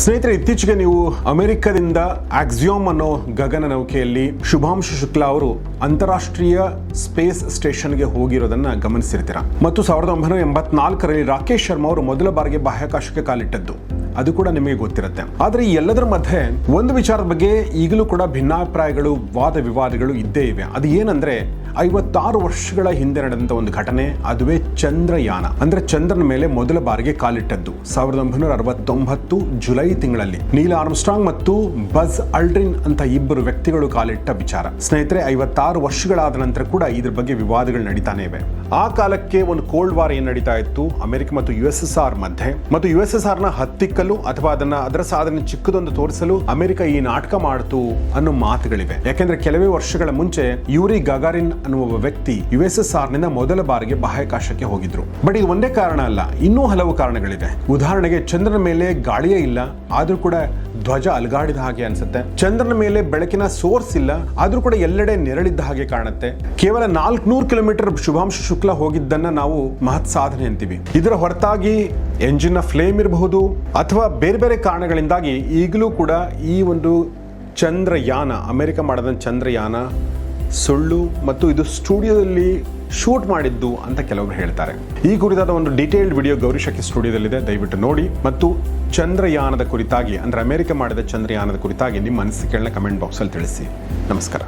ಸ್ನೇಹಿತರೆ, ಇತ್ತೀಚೆಗೆ ನೀವು ಅಮೆರಿಕದಿಂದ ಆಕ್ಸಿಯೋಮ್ ಅನ್ನೋ ಗಗನ ನೌಕೆಯಲ್ಲಿ ಶುಭಾಂಶು ಶುಕ್ಲಾ ಅವರು ಅಂತಾರಾಷ್ಟ್ರೀಯ ಸ್ಪೇಸ್ ಸ್ಟೇಷನ್ಗೆ ಹೋಗಿರೋದನ್ನ ಗಮನಿಸಿರ್ತೀರಾ? ಮತ್ತು ಸಾವಿರದ ಒಂಬೈನೂರ ಎಂಬತ್ನಾಲ್ಕರಲ್ಲಿ ರಾಕೇಶ್ ಶರ್ಮಾ ಅವರು ಮೊದಲ ಬಾರಿಗೆ ಬಾಹ್ಯಾಕಾಶಕ್ಕೆ ಕಾಲಿಟ್ಟದ್ದು. ಅದು ಕೂಡ ನಿಮಗೆ ಗೊತ್ತಿರುತ್ತೆ. ಆದರೆ ಈ ಎಲ್ಲದರ ಮಧ್ಯೆ ಒಂದು ವಿಚಾರದ ಬಗ್ಗೆ ಈಗಲೂ ಕೂಡ ಭಿನ್ನಾಭಿಪ್ರಾಯಗಳು, ವಾದ ವಿವಾದಗಳು ಇದ್ದೇ ಇವೆ. ಅದು ಏನಂದ್ರೆ, ಐವತ್ತಾರು ವರ್ಷಗಳ ಹಿಂದೆ ನಡೆದಂತ ಒಂದು ಘಟನೆ, ಅದುವೇ ಚಂದ್ರಯಾನ. ಅಂದ್ರೆ ಚಂದ್ರನ ಮೇಲೆ ಮೊದಲ ಬಾರಿಗೆ ಕಾಲಿಟ್ಟದ್ದು. ಸಾವಿರದ ಒಂಬೈನೂರ ಅರವತ್ತೊಂಬತ್ತು ಜುಲೈ ತಿಂಗಳಲ್ಲಿ. ನೀಲ್ ಆರ್ಮ್ಸ್ಟ್ರಾಂಗ್ ಮತ್ತು ಬಜ್ ಅಲ್ಡ್ರಿನ್ ಅಂತ ಇಬ್ಬರು ವ್ಯಕ್ತಿಗಳು ಕಾಲಿಟ್ಟ ವಿಚಾರ. ಸ್ನೇಹಿತರೆ, ಐವತ್ತಾರು ವರ್ಷಗಳಾದ ನಂತರ ಕೂಡ ಇದ್ರ ಬಗ್ಗೆ ವಿವಾದಗಳು ನಡೀತಾನೆ ಇವೆ. ಆ ಕಾಲಕ್ಕೆ ಒಂದು ಕೋಲ್ಡ್ ವಾರ್ ಏನ್ ನಡೀತಾ ಇತ್ತು? ಅಮೆರಿಕ ಮತ್ತು ಯು ಎಸ್ ಎಸ್ ಆರ್ ಮಧ್ಯೆ. ಮತ್ತು ಯು ಎಸ್ ಎಸ್ ಆರ್ನ ಹತ್ತಿಕ್ಕಲು ಅಥವಾ ಅದನ್ನ ಅದರ ಸಾಧನೆ ಚಿಕ್ಕದೊಂದು ತೋರಿಸಲು ಅಮೆರಿಕ ಈ ನಾಟಕ ಮಾಡಿತು ಅನ್ನೋ ಮಾತುಗಳಿವೆ. ಯಾಕೆಂದ್ರೆ ಕೆಲವೇ ವರ್ಷಗಳ ಮುಂಚೆ ಯೂರಿ ಗಗಾರಿನ್ ಅನ್ನುವ ವ್ಯಕ್ತಿ ಯು ಎಸ್ ಎಸ್ ಆರ್ನಿಂದ ಮೊದಲ ಬಾರಿಗೆ ಬಾಹ್ಯಾಕಾಶಕ್ಕೆ ಹೋಗಿದ್ರು. ಬಟ್ ಇದು ಒಂದೇ ಕಾರಣ ಅಲ್ಲ, ಇನ್ನೂ ಹಲವು ಕಾರಣಗಳಿವೆ. ಉದಾಹರಣೆಗೆ ಚಂದ್ರನ ಮೇಲೆ ಗಾಳಿಯೇ ಇಲ್ಲ, ಆದ್ರೂ ಕೂಡ ಧ್ವಜ ಅಲ್ಗಾಡಿದ ಹಾಗೆ ಅನ್ಸುತ್ತೆ. ಚಂದ್ರನ ಮೇಲೆ ಬೆಳಕಿನ ಸೋರ್ಸ್ ಇಲ್ಲ, ಆದ್ರೂ ಕೂಡ ಎಲ್ಲೆಡೆ ನೆರಳಿದ್ದ ಹಾಗೆ ಕಾಣುತ್ತೆ. ಕೇವಲ ನಾಲ್ಕುನೂರು ಕಿಲೋಮೀಟರ್ ಶುಭಾಂಶ ಶುಕ್ಲ ಹೋಗಿದ್ದನ್ನ ನಾವು ಮಹತ್ ಸಾಧನೆ ಅಂತೀವಿ. ಇದರ ಹೊರತಾಗಿ ಎಂಜಿನ್ ಫ್ಲೇಮ್ ಇರಬಹುದು, ಅಥವಾ ಬೇರೆ ಬೇರೆ ಕಾರಣಗಳಿಂದಾಗಿ ಈಗಲೂ ಕೂಡ ಈ ಒಂದು ಚಂದ್ರಯಾನ, ಅಮೆರಿಕ ಮಾಡಿದ ಚಂದ್ರಯಾನ ಸುಳ್ಳು ಮತ್ತು ಇದು ಸ್ಟುಡಿಯೋದಲ್ಲಿ ಶೂಟ್ ಮಾಡಿದ್ದು ಅಂತ ಕೆಲವರು ಹೇಳ್ತಾರೆ. ಈ ಕುರಿತಾದ ಒಂದು ಡೀಟೇಲ್ಡ್ ವಿಡಿಯೋ ಗೌರಿಶಕ್ತಿ ಸ್ಟುಡಿಯೋದಲ್ಲಿದೆ. ದಯವಿಟ್ಟು ನೋಡಿ. ಮತ್ತು ಚಂದ್ರಯಾನದ ಕುರಿತಾಗಿ, ಅಂದ್ರೆ ಅಮೆರಿಕ ಮಾಡಿದ ಚಂದ್ರಯಾನದ ಕುರಿತಾಗಿ ನಿಮ್ಮ ಅನಿಸಿಕೆಗಳನ್ನ ಕಮೆಂಟ್ ಬಾಕ್ಸಲ್ಲಿ ತಿಳಿಸಿ. ನಮಸ್ಕಾರ.